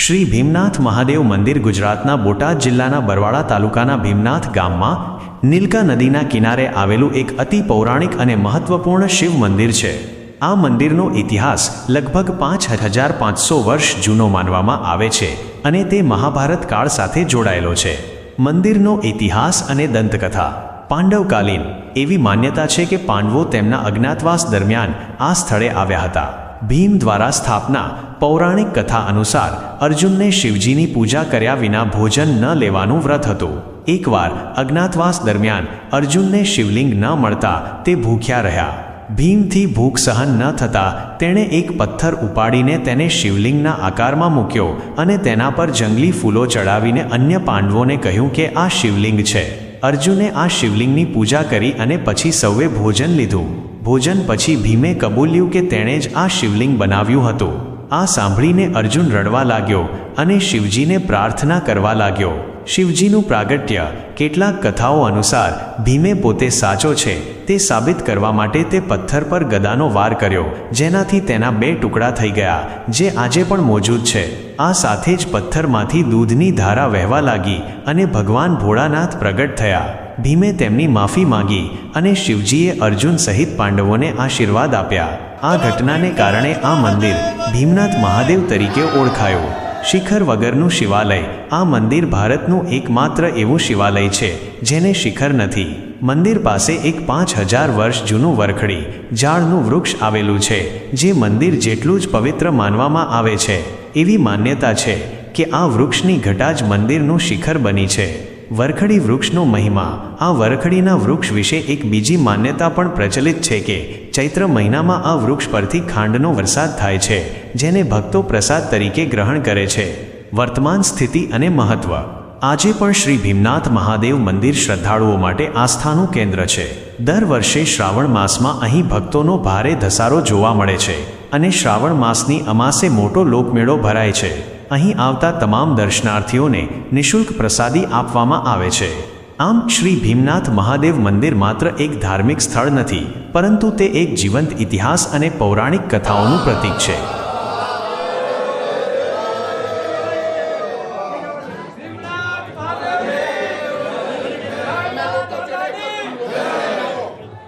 શ્રી ભીમનાથ મહાદેવ મંદિર ગુજરાતના બોટાદ જિલ્લાના બરવાડા તાલુકાના ભીમનાથ ગામમાં નીલકા નદીના કિનારે આવેલું એક અતિ પૌરાણિક અને મહત્વપૂર્ણ શિવ મંદિર છે. આ મંદિરનો ઇતિહાસ લગભગ પાંચ હજાર પાંચસો વર્ષ જૂનો માનવામાં આવે છે અને તે મહાભારત કાળ સાથે જોડાયેલો છે. મંદિરનો ઇતિહાસ અને દંતકથા. પાંડવકાલીન એવી માન્યતા છે કે પાંડવો તેમના અજ્ઞાતવાસ દરમિયાન આ સ્થળે આવ્યા હતા. ભીમ દ્વારા સ્થાપના પૌરાણિક કથા અનુસાર અર્જુનને શિવજીની પૂજા કર્યા વિના ભોજન ન લેવાનું વ્રત હતું. એકવાર અજ્ઞાતવાસ દરમિયાન અર્જુનને શિવલિંગ ન મળતા તે ભૂખ્યા રહ્યા. ભીમથી ભૂખ સહન ન થતાં તેણે એક પથ્થર ઉપાડીને તેને શિવલિંગના આકારમાં મૂક્યો અને તેના પર જંગલી ફૂલો ચડાવીને અન્ય પાંડવોને કહ્યું કે આ શિવલિંગ છે. અર્જુને આ શિવલિંગની પૂજા કરી અને પછી સૌએ ભોજન લીધું. ભોજન પછી ભીમે કબૂલ્યું કે તેણે જ આ શિવલિંગ બનાવ્યું હતું. આ સાંભળીને અર્જુન રડવા લાગ્યો અને શિવજીને પ્રાર્થના કરવા લાગ્યો. શિવજીનું પ્રાગટ્ય, કેટલાક કથાઓ અનુસાર, ભીમે પોતે સાચો છે, તે સાબિત કરવા માટે તે પથ્થર પર ગદાનો વાર કર્યો, જેનાથી તેના બે ટુકડા થઈ ગયા, જે આજે પણ મોજૂદ છે. આ સાથે જ પથ્થરમાંથી દૂધની ધારા વહેવા લાગી અને ભગવાન ભોળાનાથ પ્રગટ થયા. ભીમે તેમની માફી માંગી અને શિવજીએ અર્જુન સહિત પાંડવોને આશીર્વાદ આપ્યા. આ ઘટનાને કારણે આ મંદિર ભીમનાથ મહાદેવ તરીકે ઓળખાયું. શિખર વગરનું શિવાલય આ મંદિર ભારતનું એકમાત્ર એવું શિવાલય છે, જેને શિખર નથી. મંદિર પાસે એક પાંચ હજાર વર્ષ જૂનું વરખડી, ઝાડનું વૃક્ષ આવેલું છે, જે મંદિર જેટલું જ પવિત્ર માનવામાં આવે છે. એવી માન્યતા છે કે આ વૃક્ષની ઘટા જ મંદિરનું શિખર બની છે. વરખડી વૃક્ષનો મહિમા. આ વરખડીના વૃક્ષ વિશે એક બીજી માન્યતા પણ પ્રચલિત છે કે, ચૈત્ર મહિનામાં આ વૃક્ષ પરથી ખાંડનો વરસાદ થાય છે, જેને ભક્તો પ્રસાદ તરીકે ગ્રહણ કરે છે. વર્તમાન સ્થિતિ અને મહત્વ. આજે પણ શ્રી ભીમનાથ મહાદેવ મંદિર શ્રદ્ધાળુઓ માટે આસ્થાનું કેન્દ્ર છે. દર વર્ષે શ્રાવણ માસમાં અહીં ભક્તોનો ભારે ધસારો જોવા મળે છે અને શ્રાવણ માસની અમાસે મોટો લોકમેળો ભરાય છે. અહીં આવતા તમામ દર્શનાર્થીઓને નિઃશુલ્ક પ્રસાદી આપવામાં આવે છે. આમ શ્રી ભીમનાથ મહાદેવ મંદિર માત્ર એક ધાર્મિક સ્થળ નથી, પરંતુ તે એક જીવંત ઇતિહાસ અને પૌરાણિક કથાઓનું પ્રતીક છે.